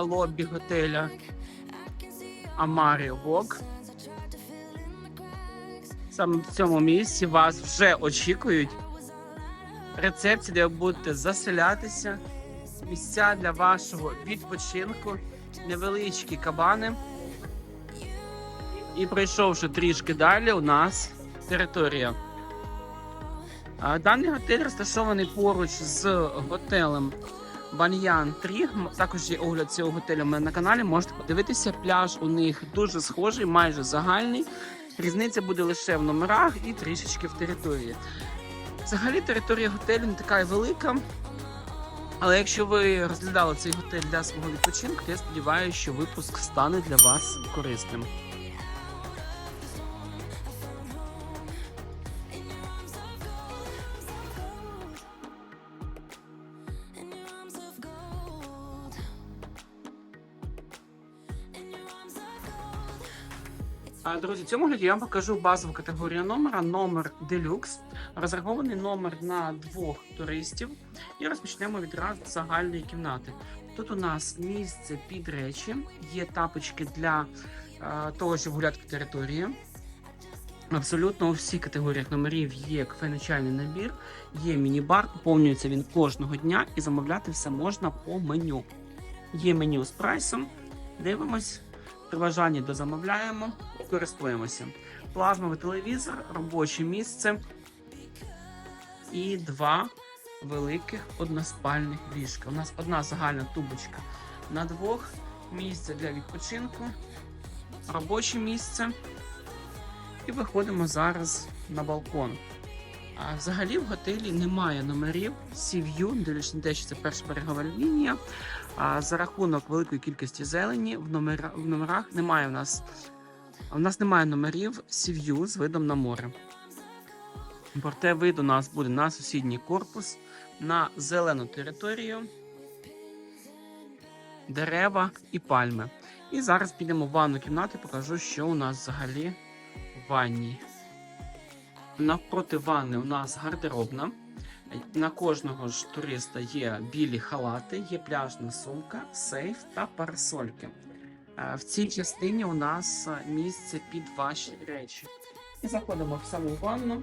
лобі готеля Амарі Вок. Саме в цьому місці вас вже очікують рецепції, де ви будете заселятися, місця для вашого відпочинку, невеличкі кабани. І пройшовши трішки далі, у нас територія. Даний готель розташований поруч з готелем Баньян 3. Також є огляд цього готелю у мене на каналі. Можете подивитися. Пляж у них дуже схожий, майже загальний. Різниця буде лише в номерах і трішечки в території. Взагалі територія готелю не така й велика. Але якщо ви розглядали цей готель для свого відпочинку, я сподіваюся, що випуск стане для вас корисним. Друзі, в цьому гляді я вам покажу базову категорію номера, номер Deluxe. Розрахований номер на двох туристів. І розпочнемо відразу з загальної кімнати. Тут у нас місце під речі, є тапочки для е, того, щоб гуляти по території. Абсолютно у всіх категоріях номерів є кафе-начальний набір, є міні-бар, поповнюється він кожного дня і замовляти все можна по меню. Є меню з прайсом, дивимось, при бажанні дозамовляємо, користуємося. Плазмовий телевізор, робоче місце і два великих односпальних ліжка. У нас одна загальна тубочка на двох, місце для відпочинку, робоче місце. І виходимо зараз на балкон. А взагалі в готелі немає номерів Sea-View, дивлячись на те, що це перша берегова лінія. А за рахунок великої кількості зелені в, номера, в номерах немає в нас. В нас немає номерів Sea-View з видом на море. Проте вид у нас буде на сусідній корпус, на зелену територію, дерева і пальми. І зараз підемо в ванну кімнату і покажу, що у нас взагалі в ванні. Навпроти ванни у нас гардеробна. На кожного ж туриста є білі халати, є пляжна сумка, сейф та парасольки. Е, В цій частині у нас е, місце під ваші речі. Заходимо в саму ванну.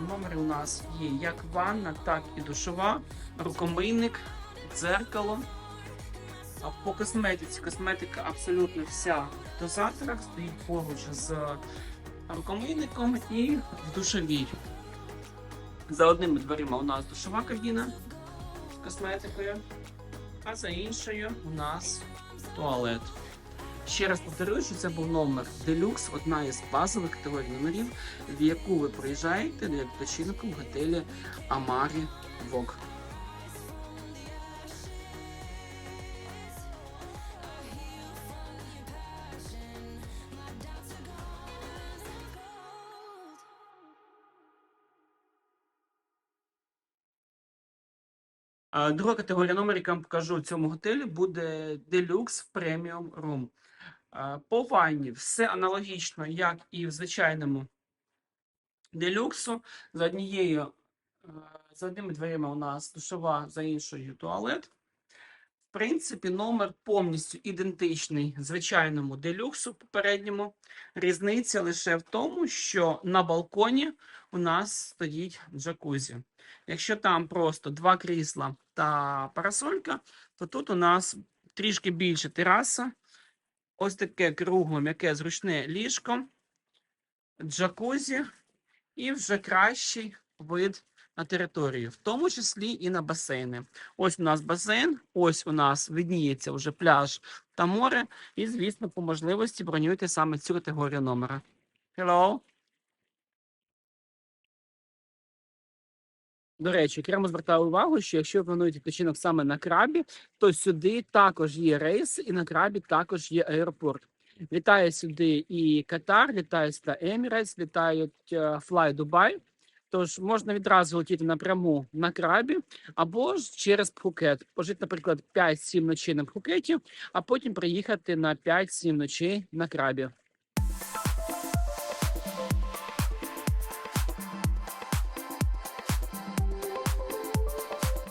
В номері у нас є як ванна, так і душова, рукомийник, дзеркало. По косметиці косметика абсолютно вся в дозаторах, стоїть поруч з рукомийником і в душовій. За одними дверима у нас душова кабіна з косметикою, а за іншою у нас туалет. Ще раз повторюю, що це був номер Deluxe, одна із базових категорій номерів, в яку ви приїжджаєте для відпочинку в готелі Амарі Вок. Друга категорія номер, яку я вам покажу в цьому готелі, буде Deluxe Premium Room. По ванні все аналогічно, як і в звичайному делюксу. За однією, за одними дверима у нас душова, за іншою туалет. Принципі, номер повністю ідентичний звичайному делюксу попередньому. Різниця лише в тому, що на балконі у нас стоїть джакузі. Якщо там просто два крісла та парасолька, то тут у нас трішки більше тераса. Ось таке кругле, м'яке зручне ліжко, джакузі і вже кращий вид на територію, в тому числі і на басейни. Ось у нас басейн, ось у нас видніється вже пляж та море. І, звісно, по можливості бронюйте саме цю категорію номера. Hello! До речі, окремо звертаю увагу, що якщо ви плануєте відпочинок саме на крабі, то сюди також є рейс, і на крабі також є аеропорт. Літає сюди і Катар, літає сюди Емірейтс, літають Fly Dubai. Тож можна відразу летіти напряму на крабі або ж через Пхукет. Пожити, наприклад, 5-7 ночей на Пхукеті, а потім приїхати на 5-7 ночей на крабі.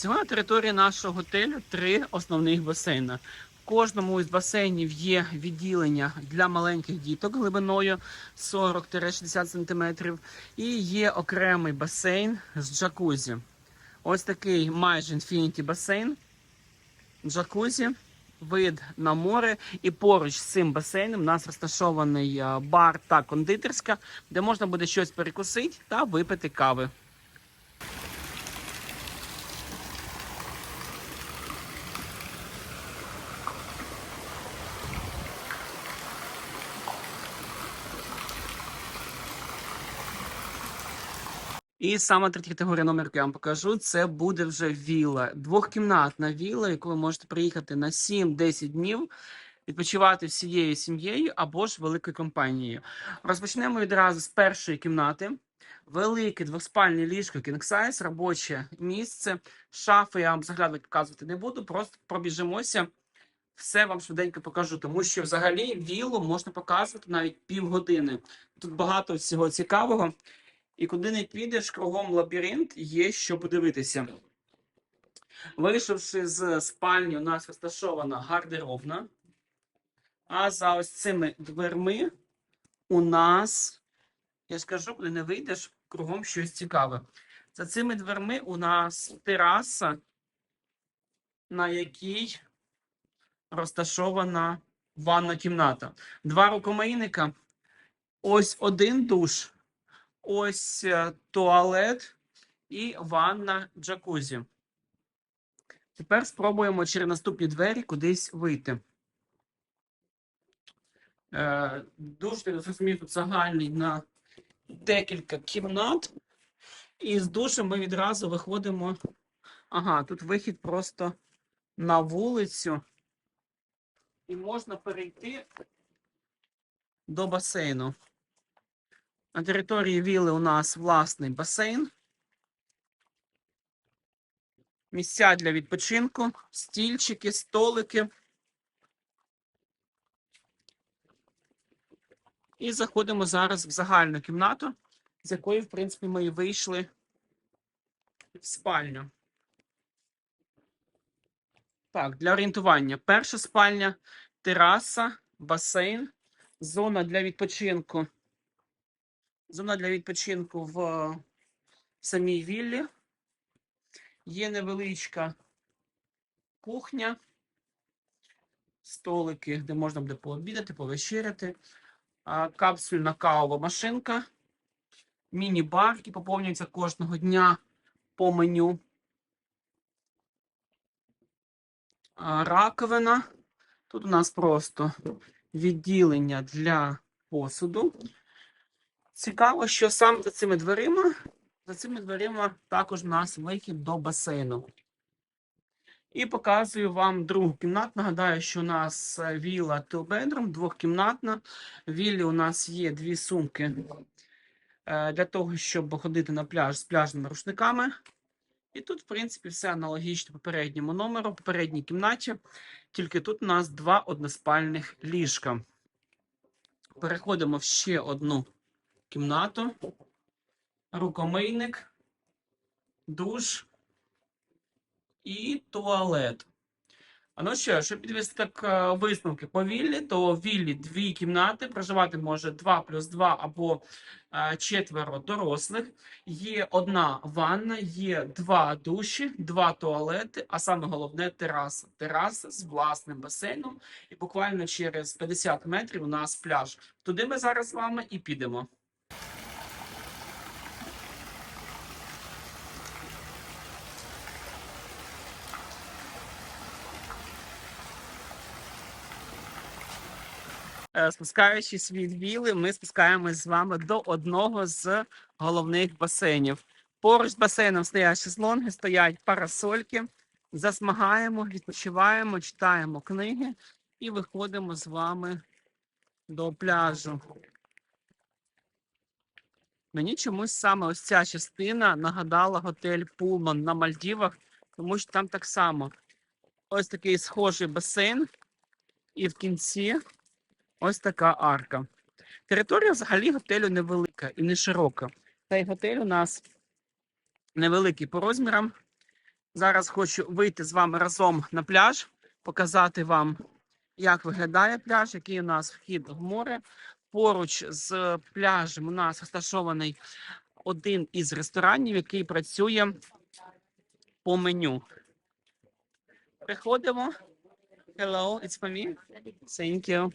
Всього на території нашого готелю три основних басейни. В кожному із басейнів є відділення для маленьких діток глибиною 40-60 см. І є окремий басейн з джакузі. Ось такий майже інфініті басейн. Джакузі, вид на море. І поруч з цим басейном у нас розташований бар та кондитерська, де можна буде щось перекусити та випити кави. І саме третя категорія номер, я вам покажу, це буде вже вілла. Двохкімнатна вілла, яку ви можете приїхати на 7-10 днів, відпочивати всією сім'єю або ж великою компанією. Розпочнемо відразу з першої кімнати. Велике двоспальне ліжко Size, робоче місце. Шафи я вам заглядувати показувати не буду, просто пробіжимося. Все вам швиденько покажу, тому що взагалі віллу можна показувати навіть півгодини. Тут багато всього цікавого. І куди не підеш, кругом лабіринт, є що подивитися. Вийшовши з спальні, у нас розташована гардеробна. А за ось цими дверми у нас, я скажу, куди не вийдеш, кругом щось цікаве. За цими дверми у нас тераса, на якій розташована ванна кімната. Два рукомийника. Ось один душ. Ось е, туалет і ванна джакузі. Тепер спробуємо через наступні двері кудись вийти. Е, душ, я зрозумів, тут загальний на декілька кімнат. І з душем ми відразу виходимо. Ага, тут вихід просто на вулицю. І можна перейти до басейну. На території вілли у нас власний басейн. Місця для відпочинку, стільчики, столики. І заходимо зараз в загальну кімнату, з якої, в принципі, ми і вийшли в спальню. Так, для орієнтування. Перша спальня, тераса, басейн, зона для відпочинку. Зона для відпочинку в е, самій віллі. Є невеличка кухня, столики, де можна буде пообідати, повечеряти, капсульна кавова машинка, міні-бар, який поповнюється кожного дня по меню. Раковина. Тут у нас просто відділення для посуду. Цікаво, що саме за цими дверима, за цими дверима також у нас вихід до басейну. І показую вам другу кімнату. Нагадаю, що у нас е, вілла two двохкімнатна. В віллі у нас є дві сумки е, для того, щоб ходити на пляж з пляжними рушниками. І тут, в принципі, все аналогічно попередньому номеру, попередній кімнаті. Тільки тут у нас два односпальних ліжка. Переходимо в ще одну кімнату. Рукомийник, душ і туалет. А ну що, щоб підвести так е, висновки по віллі, то в віллі дві кімнати, проживати може 2 плюс 2 або е, четверо дорослих. Є одна ванна, є два душі, два туалети, а саме головне тераса. Тераса з власним басейном. І буквально через 50 метрів у нас пляж. Туди ми зараз з вами і підемо. Спускаючись від віли, ми спускаємось з вами до одного з головних басейнів. Поруч з басейном стоять шезлонги, стоять парасольки. Засмагаємо, відпочиваємо, читаємо книги і виходимо з вами до пляжу. Мені чомусь саме ось ця частина нагадала готель Пулман на Мальдівах, тому що там так само ось такий схожий басейн, і в кінці ось така арка. Територія взагалі готелю невелика і не широка. Цей готель у нас невеликий по розмірам. Зараз хочу вийти з вами разом на пляж, показати вам, як виглядає пляж, який у нас вхід в море. Поруч з пляжем у нас розташований один із ресторанів, який працює по меню. Приходимо. Hello, it's for me. Thank you.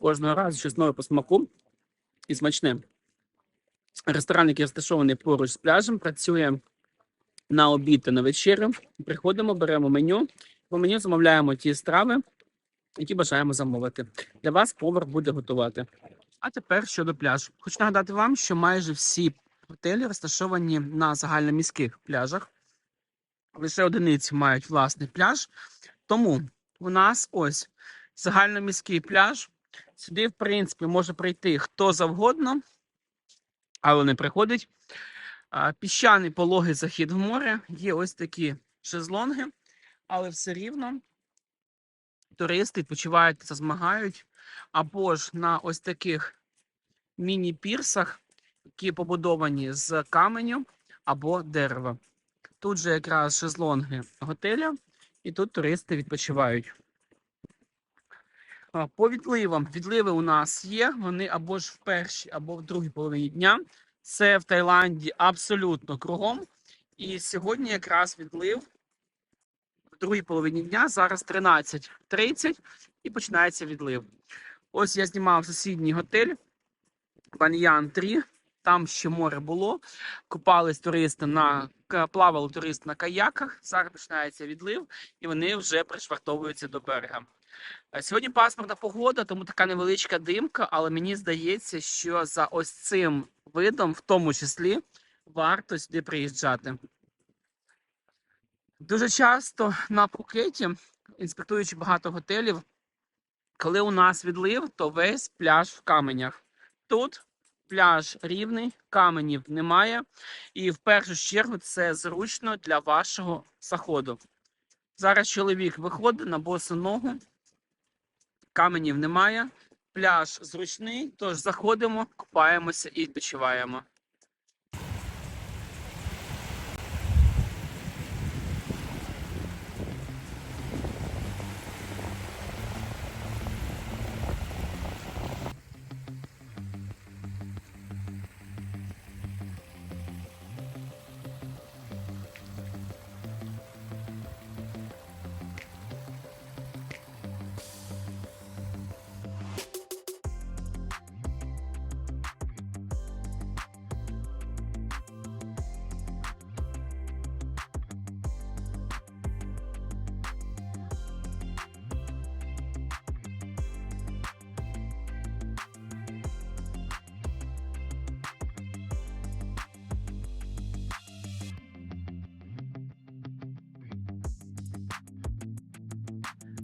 Кожного разу щось нове по смаку і смачне. Ресторан, який розташований поруч з пляжем, працює на обід та на вечерю. Приходимо, беремо меню. По меню замовляємо ті страви, які бажаємо замовити. Для вас повар буде готувати. А тепер щодо пляжу. Хочу нагадати вам, що майже всі готелі розташовані на загальноміських пляжах. Лише одиниці мають власний пляж. Тому у нас ось загальноміський пляж. Сюди, в принципі, може прийти хто завгодно, але не приходить. Піщаний пологий захід в море. Є ось такі шезлонги, але все рівно туристи відпочивають та змагають. Або ж на ось таких міні-пірсах, які побудовані з каменю або дерева. Тут же якраз шезлонги готеля, і тут туристи відпочивають. По відливам. Відливи у нас є. Вони або ж в першій, або в другій половині дня. Це в Таїланді абсолютно кругом. І сьогодні якраз відлив в другій половині дня. Зараз 13.30 і починається відлив. Ось я знімав сусідній готель Баньян 3. Там ще море було. Купались туристи на плавали туристи на каяках. Зараз починається відлив, і вони вже пришвартовуються до берега. Е, Сьогодні пасмурна погода, тому така невеличка димка, але мені здається, що за ось цим видом, в тому числі, варто сюди приїжджати. Дуже часто на Пхукеті, інспектуючи багато готелів, коли у нас відлив, то весь пляж в каменях. Тут пляж рівний, каменів немає, і в першу чергу це зручно для вашого заходу. Зараз чоловік виходить на босу ногу, каменів немає, пляж зручний, тож заходимо, купаємося і відпочиваємо.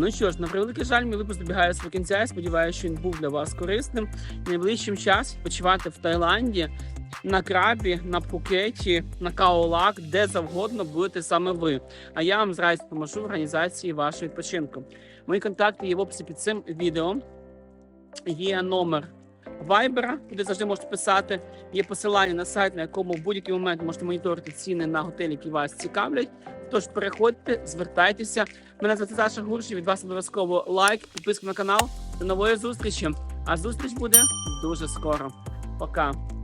Ну що ж, на превеликий жаль, мій випуск добігає свого кінця. Я сподіваюся, що він був для вас корисним. Найближчим час відпочивати в Таїланді, на крабі, на Пукеті, на Каолак, де завгодно будете саме ви. А я вам з радістю допоможу в організації вашого відпочинку. Мої контакти є в описі під цим відео. Є номер Вайбера, куди завжди можете писати. Є посилання на сайт, на якому в будь-який момент можете моніторити ціни на готелі, які вас цікавлять. Тож переходьте, звертайтеся. Мене звати Саша Гурші. Від вас обов'язково лайк, підписка на канал. До нової зустрічі. А зустріч буде дуже скоро. Пока.